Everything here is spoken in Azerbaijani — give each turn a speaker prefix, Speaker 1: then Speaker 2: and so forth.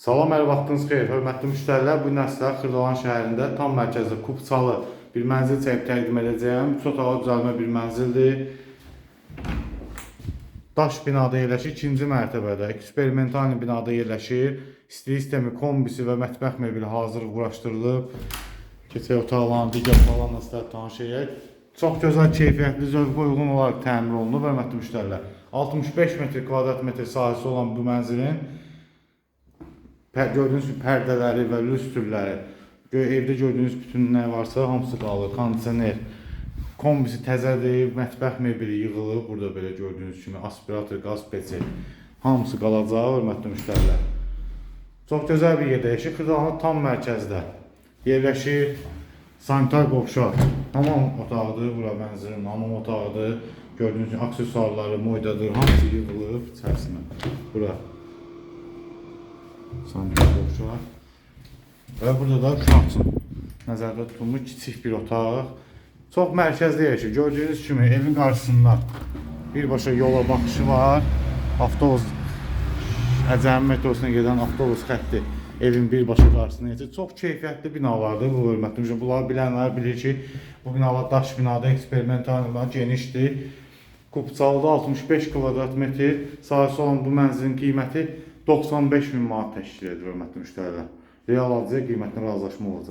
Speaker 1: Salam, hər vaxtınız xeyir. Hörmətli müştərilər, bu gün sizlərə Xırdalan şəhərində tam mərkəzdə Kupçalı bir mənzil çəkib təqdim edəcəyəm. Üç otaqlı düzəlmə bir mənzildir. Daş binada yerləşir, ikinci mərtəbədə. Eksperimental binada yerləşir. İstili sistemi, kombisi və mətbəx mebeli hazır quraşdırılıb. Keçək otaqların digər otaqlarla sizlərə tanış edək. Çox gözəl, keyfiyyətli, zövqə uyğun olaraq təmir olunub, hörmətli müştərilər. 65 metr kvadrat metr sahəsi olan bu mənzilin gördüyünüz kimi pərdələri və lüstrləri, evdə gördüyünüz bütün nə varsa hamısı qalır. Kondisioner, kombisi təzədir, mətbəx mebeli yığılıb, burada belə gördüyünüz kimi aspirator, qaz peci, hamısı qalacaq, hörmətli müştərilər. Çox gözəl bir yerdə yaşayır, Xırdalanın tam mərkəzdə. Yerləşir, sanitar qovşaq, hamam otağıdır, bura mənzilin hamam otağıdır. Gördüyünüz kimi aksesuarları, moydadır, hamısı yığılıb içərisinə. Bura sanitar qovşaq. Və burada da uşaq üçün nəzərdə tutulmuş kiçik bir otaq. Çox mərkəzdə yaşayır. Gördüyünüz kimi evin qarşısında birbaşa yola baxışı var. Avtobus Əcəmi metrosuna gedən avtobus xətti evin birbaşa qarşısında yaşayır. Çox keyfiyyətli binalardır bu hörmətli müşahidələr. Bunları bilənlər bilir ki, bu binalar daş binada eksperimental bina genişdir. Kupçalıda 65 kvadrat metr sahəsi olan bu mənzilin qiyməti 95 min manat təşkil edir hörmətli müştərilər. Real alıcıya qiymətlə razılaşma olacaq.